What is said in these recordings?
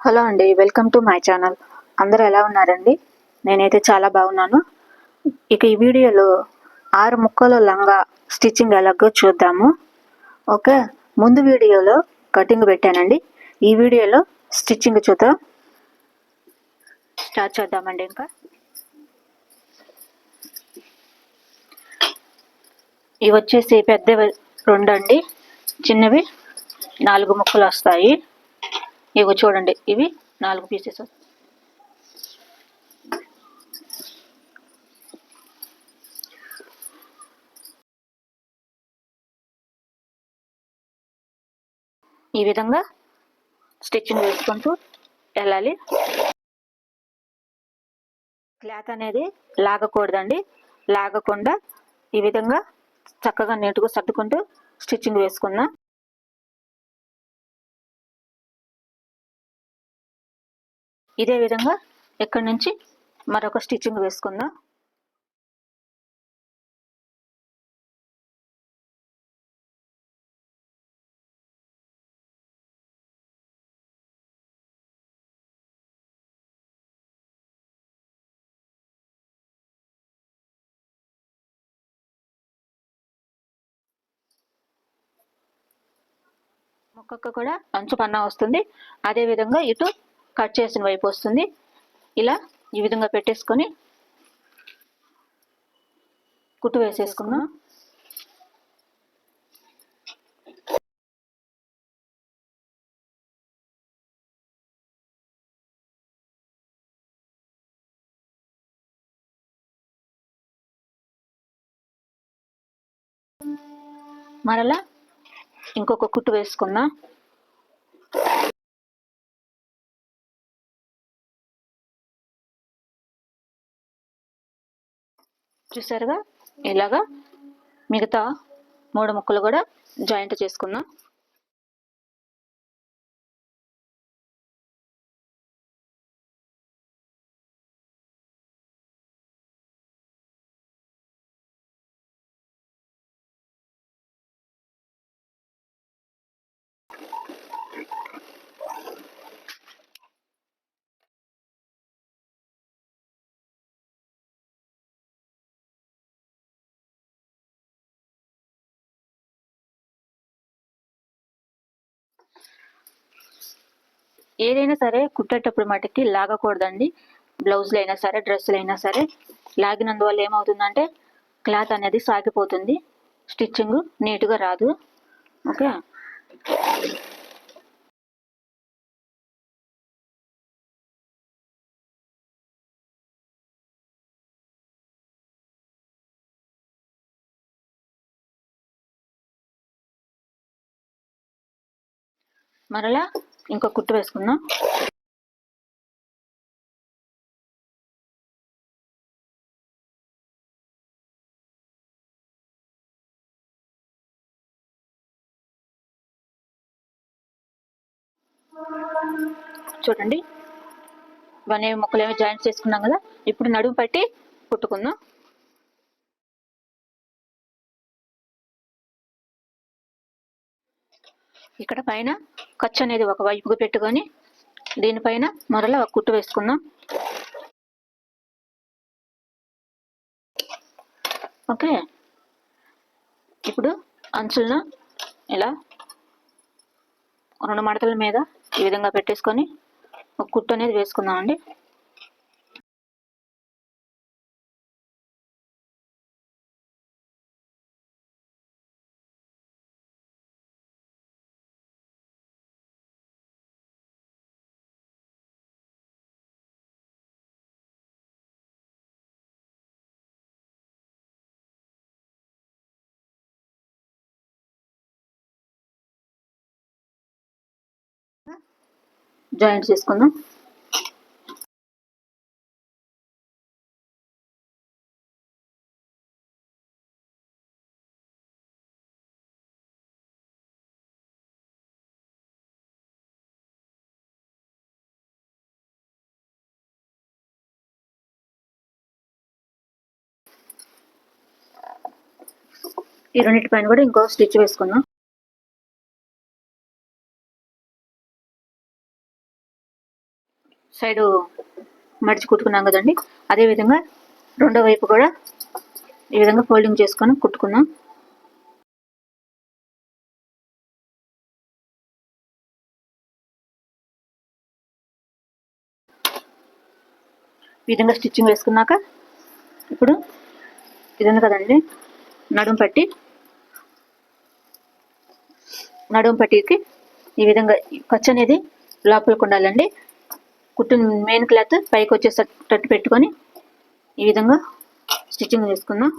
Hello అండి welcome to my channel. అందరూ ఎలా ఉన్నారండి? నేనైతే చాలా బాగున్నాను. ఇక ఈ వీడియోలో ఆరు ముక్కల లంగా స్టిచ్చింగ్ ఎలాగో చూద్దాము. ఓకే ముందు వీడియోలో కటింగ్ పెట్టానండి. ఈ వీడియోలో స్టిచ్చింగ్ చూద్దాం. స్టార్ట్ చేద్దామండి ఇంకా. ఇవి వచ్చేసి పెద్దవి రెండు అండి చిన్నవి నాలుగు ముక్కలు వస్తాయి. ఇవి చూడండి ఇవి నాలుగు పీసెస్ ఈ విధంగా స్టిచ్చింగ్ వేసుకుంటూ వెళ్ళాలి. క్లాత్ అనేది లాగకూడదండి. లాగకుండా ఈ విధంగా చక్కగా నీట్గా సర్దుకుంటూ స్టిచ్చింగ్ వేసుకుందాం. ఇదే విధంగా ఇక్కడ నుంచి మరొక స్టిచ్చింగ్ వేసుకుందాం. ముక్కకు కూడా అంచు పన్నా వస్తుంది. అదే విధంగా ఇటు కట్ చేసిన వైపు వస్తుంది. ఇలా ఈ విధంగా పెట్టేసుకొని కుట్టు వేసేసుకుందాం. మరలా ఇంకొక కుట్టు వేసుకుందాం. చూసారుగా? ఇలాగా మిగతా మూడు ముక్కలు కూడా జాయింట్ చేసుకుందాం. ఏదైనా సరే కుట్టేటప్పుడు మటుకి లాగకూడదండి. బ్లౌజ్లు అయినా సరే డ్రెస్సులు అయినా సరే. లాగినందువల్ల ఏమవుతుందంటే క్లాత్ అనేది సాగిపోతుంది. స్టిచ్చింగ్ నీట్గా రాదు. ఓకే? మరలా ఇంకో కుట్టు వేసుకుందాం. చూడండి. ఇవన్నీ ముక్కలు ఏమి జాయింట్ చేసుకున్నాం కదా ఇప్పుడు నడుము పట్టి కుట్టుకుందాం. ఇక్కడ పైన ఖర్చు అనేది ఒక వైపుకు పెట్టుకొని దీనిపైన మరలా ఒక కుట్టు వేసుకుందాం. ఓకే. ఇప్పుడు అంచులను ఇలా రెండు మడతల మీద ఈ విధంగా పెట్టేసుకొని ఒక కుట్టు అనేది వేసుకుందామండి. జాయింట్ చేసుకుందాం. ఈ రెండింటి పైన కూడా ఇంకో స్టిచ్ వేసుకుందాం. సైడు మడిచి కుట్టుకున్నాం కదండి. అదేవిధంగా రెండో వైపు కూడా ఈ విధంగా ఫోల్డింగ్ చేసుకొని కుట్టుకుందాం ఈ విధంగా స్టిచ్చింగ్ వేసుకున్నాక ఇప్పుడు ఇది ఉంది కదండి నడుము పట్టి నడుము పట్టికి ఈ విధంగా ఖర్చు అనేది లోపలికి ఉండాలండి. కుట్టిన మెయిన్ క్లాత్ పైకి వచ్చేసేటట్టు పెట్టుకొని ఈ విధంగా స్టిచ్చింగ్ చేసుకుందాం.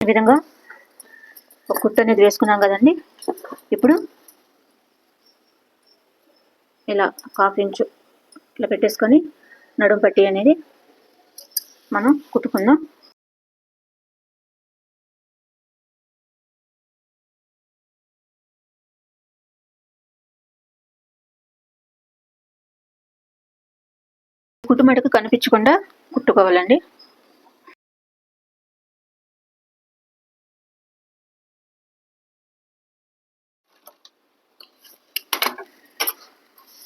ఈ విధంగా ఒక కుట్టు అనేది వేసుకున్నాం కదండి. ఇప్పుడు ఇలా హాఫ్ ఇంచు ఇట్లా పెట్టేసుకొని నడుం పట్టి అనేది మనం కుట్టుకుందాం. కుట్టుమడకు కనిపించకుండా కుట్టుకోవాలండి.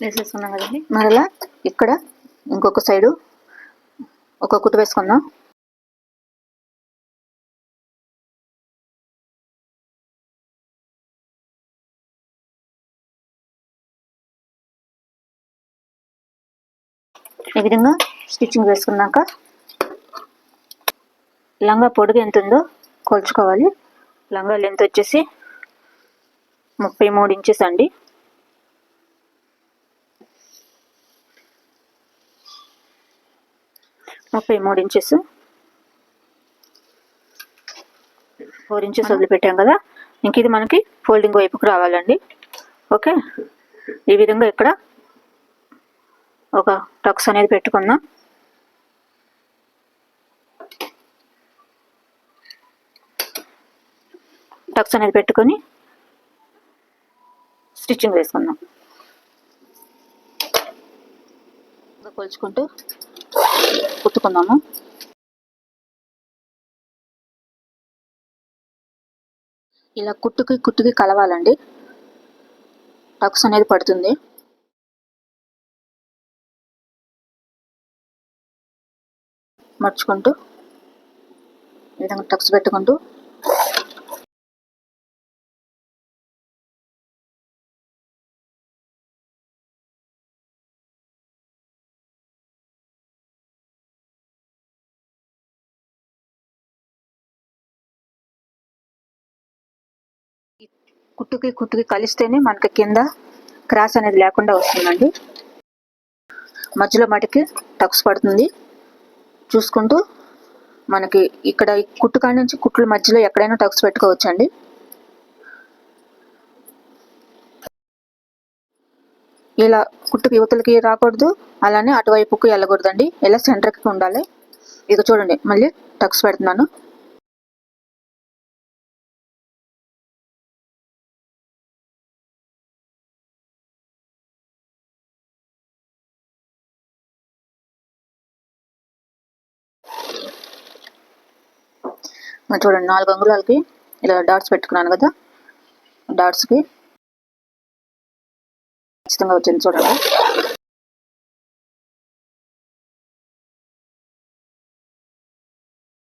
వేసేసుకున్నాం కదండి. మరలా ఇక్కడ ఇంకొక సైడు ఒక కుట్టు వేసుకుందాం. ఈ విధంగా స్టిచ్చింగ్ వేసుకున్నాక లంగా పొడుగు ఎంత ఉందో కొలుచుకోవాలి. లంగా లెంత్ వచ్చేసి ముప్పై మూడు ఇంచెస్ అండి. ముప్పై మూడు ఇంచెస్ ఫోర్ ఇంచెస్ వదిలిపెట్టాం కదా? ఇంక ఇది మనకి ఫోల్డింగ్ వైపుకు రావాలండి. ఓకే ఈ విధంగా ఇక్కడ ఒక టక్స్ అనేది పెట్టుకుందాం. టక్స్ అనేది పెట్టుకొని స్టిచ్చింగ్ వేసుకుందాం. కొలుచుకుంటూ కుట్టుకుందాము ఇలా కుట్టుకి కుట్టుకి కలవాలండి. టక్స్ అనేది పడుతుంది. మర్చుకుంటూ ఈ విధంగా టక్స్ పెట్టుకుంటూ కుట్టుకి కుట్టుకి కలిస్తేనే మనకి కింద క్రాస్ అనేది లేకుండా వస్తుందండి. మధ్యలో మటుకి టక్స్ పడుతుంది. చూసుకుంటూ మనకి ఇక్కడ కుట్టు కాడి నుంచి కుట్ల మధ్యలో ఎక్కడైనా టక్స్ పెట్టుకోవచ్చండి. ఇలా కుట్టుకి యువతలకి రాకూడదు అలానే అటువైపుకి వెళ్ళకూడదండి. ఇలా సెంటర్కి ఉండాలి. ఇక చూడండి మళ్ళీ టక్స్ పెడుతున్నాను. చూడండి నాలుగు అంగుళాలకి ఇలా డాట్స్ పెట్టుకున్నాను కదా డాట్స్కి ఖచ్చితంగా వచ్చింది చూడండి.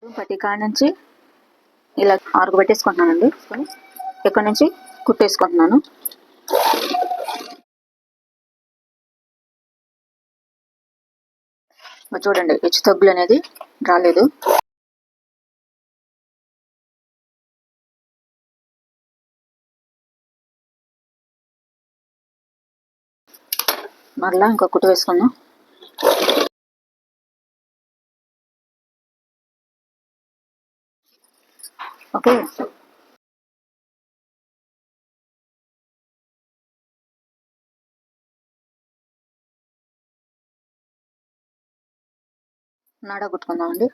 ప్రతి కాడ నుంచి ఇలా ఆరుగు పెట్టేసుకుంటున్నానండి. ఇక్కడ నుంచి? కుట్టేసుకుంటున్నాను. చూడండి హెచ్చు తగ్గులు అనేది రాలేదు. మరలా ఇంకో కుట్టు వేసుకుందాం. ఓకే. నాడా కుట్టుకుందామండి.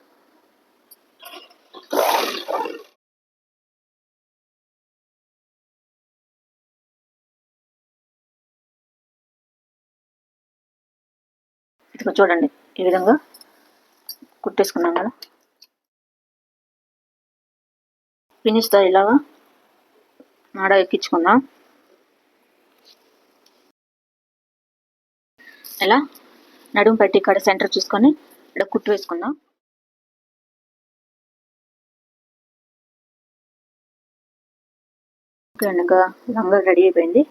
ఇదిగో చూడండి ఈ విధంగా కుట్టేసుకున్నాం కదా. ఫినిష్తో ఇలాగా నాడ ఎక్కించుకుందాం. ఇలా నడుము పెట్టి ఇక్కడ సెంటర్ చూసుకొని ఇక్కడ కుట్టు వేసుకుందాం. ఓకే లంగా రెడీ అయిపోయింది.